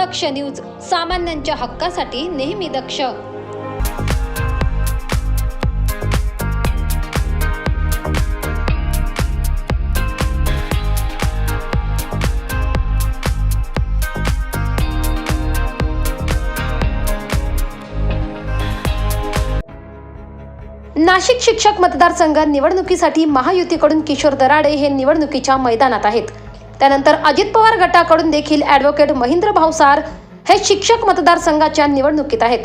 दक्ष news सामान्यांच्या हक्कासाठी नेहमी दक्ष. नाशिक शिक्षक मतदारसंघ निवडणुकीसाठी महायुतीकडून किशोर दराडे हे निवडणुकीच्या मैदानात आहेत. त्यानंतर अजित पवार गटाकडून देखील ॲडव्होकेट महेंद्र भावसार हे शिक्षक मतदारसंघाच्या निवडणुकीत आहेत.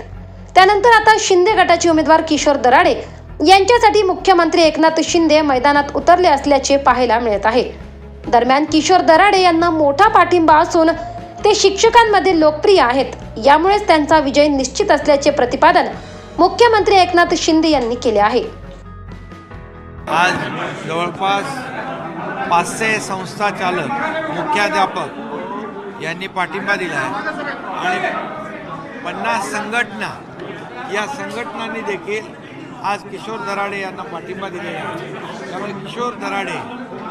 त्यानंतर आता शिंदे गटाचे उमेदवार किशोर दराडे यांच्यासाठी मुख्यमंत्री एकनाथ शिंदे मैदानात उतरले असल्याचे पाहायला मिळत आहे. दरम्यान किशोर दराडे यांना मोठा पाठिंबा असून ते शिक्षकांमध्ये लोकप्रिय आहेत. यामुळेच त्यांचा विजय निश्चित असल्याचे प्रतिपादन मुख्यमंत्री एकनाथ शिंदे यांनी केले आहे. आज जवळपास पाचशे संस्था चालक मुख्याध्यापक यांनी पाठिंबा दिला आहे. आणि पन्नास संघटना या संघटनांनी देखील आज किशोर दराडे यांना पाठिंबा दिलेला आहे. त्यामुळे किशोर दराडे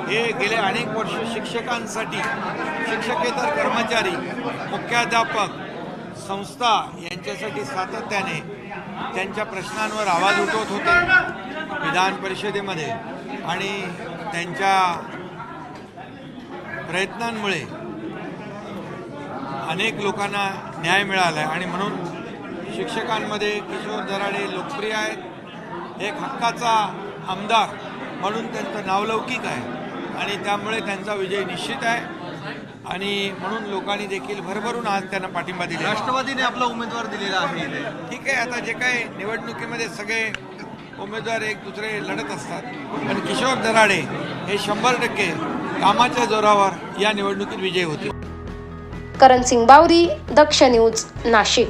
हे गेले अनेक वर्ष शिक्षकांसाठी शिक्षकेतर कर्मचारी मुख्याध्यापक संस्था यांच्यासाठी सातत्याने त्यांच्या प्रश्नांवर आवाज उठवत होते विधान परिषदेमध्ये. आणि त्यांच्या प्रयत्नांमुळे अनेक लोकांना न्याय मिळाला आहे आणि म्हणून शिक्षकांमध्ये किशोर दराडे लोकप्रिय आहेत. एक हक्काचा आमदार म्हणून त्यांचं नावलौकिक आहे. आणि त्यामुळे त्यांचा विजय निश्चित आहे. आणि म्हणून लोकांनी देखील भरभरून आज त्यांना पाठिंबा दिला राष्ट्रवादीने आपला उमेदवार दिलेला आहे. ठीक आहे आता जे काही निवडणुकीमध्ये सगळे उमेदवार एक दुसरे लढत असतात. पण किशोर दराडे हे शंभर टक्के कामाच्या जोरावर या निवडणुकीत विजयी होते करण सिंग बावरी दक्ष न्यूज नाशिक.